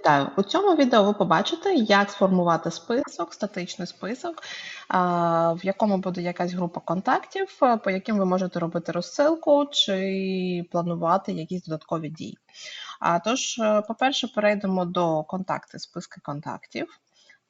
Вітаю! У цьому відео ви побачите, як сформувати список, статичний список, в якому буде якась група контактів, по яким ви можете робити розсилку чи планувати якісь додаткові дії. Тож, е, по-перше, перейдемо до контакти, списки контактів.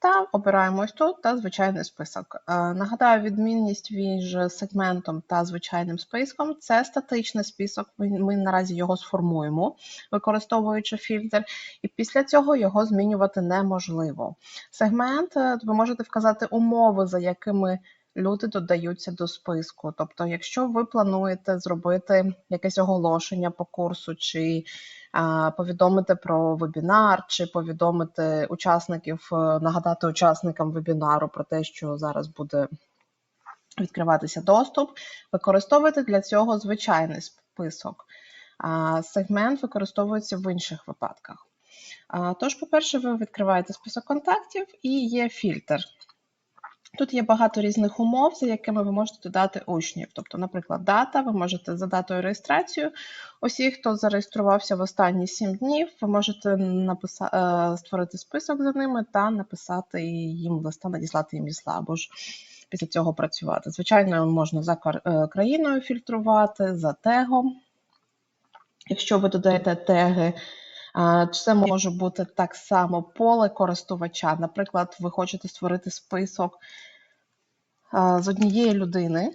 Та обираємо ось тут та звичайний список. Е, Нагадаю, відмінність між сегментом та звичайним списком це статичний список. Ми, наразі його сформуємо, використовуючи фільтр, і після цього його змінювати неможливо. Сегмент е, ви можете вказати умови, за якими люди додаються до списку. Тобто, якщо ви плануєте зробити якесь оголошення по курсу, чи а, повідомити про вебінар, чи повідомити учасників, е, нагадати учасникам вебінару про те, що зараз буде відкриватися доступ, використовуйте для цього звичайний список. А, Сегмент використовується в інших випадках. Тож, по-перше, ви відкриваєте список контактів і є фільтр. Тут є багато різних умов, за якими ви можете додати учнів. Тобто, наприклад, дата, ви можете за датою реєстрації. Усі, хто зареєструвався в останні 7 днів, ви можете написати, створити список за ними та написати їм листа, надіслати їм листа, або ж після цього працювати. Звичайно, можна за е, країною фільтрувати, за тегом. Якщо ви додаєте теги, це може бути так само поле користувача. Наприклад, ви хочете створити список з однієї людини.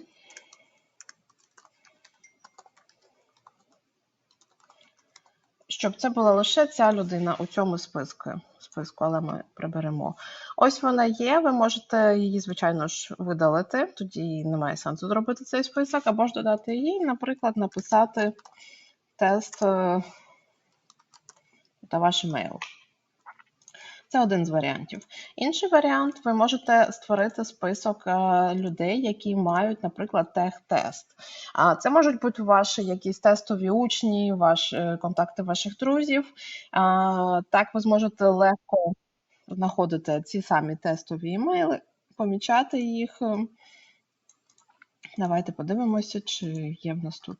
Щоб це була лише ця людина у цьому списку, списку, але ми приберемо. Ось вона є, ви можете її, звичайно ж, видалити, тоді немає сенсу зробити цей список, або ж додати її, наприклад, написати тест е, та ваш емейл. Це один з варіантів. Інший варіант, ви можете створити список е, людей, які мають, наприклад, тех-тест. Це можуть бути ваші якісь тестові учні, ваші е, контакти ваших друзів. Так ви зможете легко знаходити ці самі тестові імейли, помічати їх. Давайте подивимося, чи є в нас тут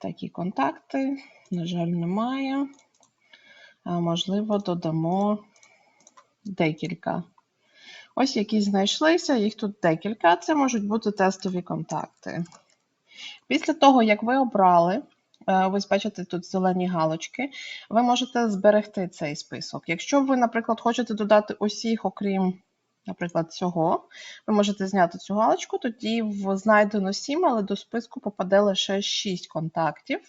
такі контакти. На жаль, немає. А, Можливо, додамо декілька. Ось які знайшлися, їх тут декілька. Це можуть бути тестові контакти. Після того, як ви обрали, е, ви бачите тут зелені галочки, ви можете зберегти цей список. Якщо ви, наприклад, хочете додати усіх, окрім, наприклад, цього, ви можете зняти цю галочку, тоді в знайдено 7, але до списку попаде лише 6 контактів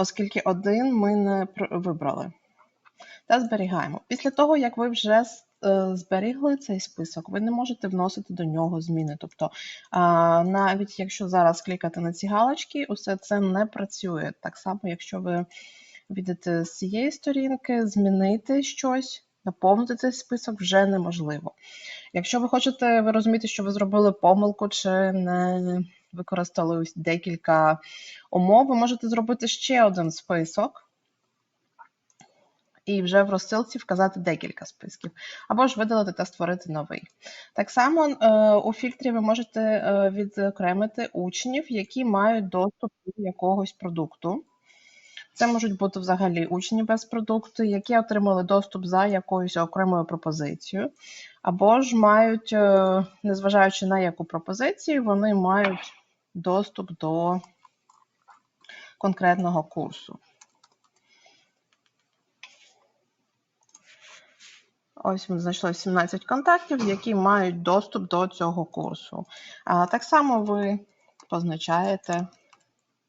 оскільки один ми не вибрали. Та зберігаємо. Після того, як ви вже е, зберігли цей список, ви не можете вносити до нього зміни. Тобто, навіть якщо зараз клікати на ці галочки, усе це не працює. Так само, якщо ви відете з цієї сторінки, змінити щось, наповнити цей список вже неможливо. Якщо ви хочете, ви розумієте, що ви зробили помилку чи не використали декілька умов, ви можете зробити ще один список. І вже в розсилці вказати декілька списків, або ж видалити та створити новий. Так само е, у фільтрі ви можете е, відокремити учнів, які мають доступ до якогось продукту. Це можуть бути взагалі учні без продукту, які отримали доступ за якоюсь окремою пропозицією, або ж мають, е, незважаючи на яку пропозицію, вони мають доступ до конкретного курсу. Ось ми знайшли 17 контактів, які мають доступ до цього курсу. А Так само ви позначаєте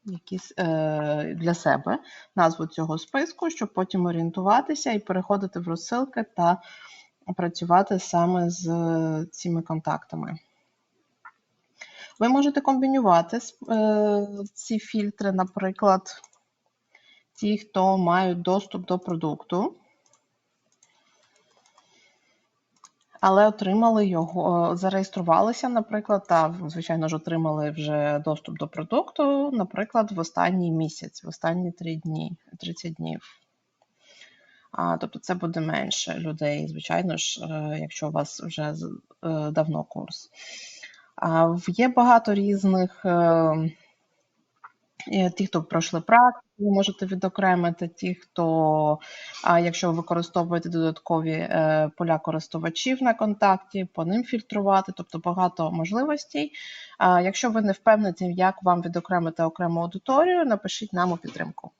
якісь, е, для себе назву цього списку, щоб потім орієнтуватися і переходити в розсилки та працювати саме з цими контактами. Ви можете комбінювати е, ці фільтри, наприклад, ті, хто мають доступ до продукту, але отримали його, зареєструвалися, наприклад, та, звичайно ж, отримали вже доступ до продукту, наприклад, в останній місяць, в останні 3 дні, 30 днів. А, Тобто це буде менше людей, звичайно ж, е, якщо у вас вже е, давно курс. Є багато різних е, Е, Ті, хто пройшли практику, можете відокремити. Ті, хто, а якщо ви використовуєте додаткові е, поля користувачів на контакті, по ним фільтрувати, тобто багато можливостей. А якщо ви не впевнені, як вам відокремити окрему аудиторію, напишіть нам у підтримку.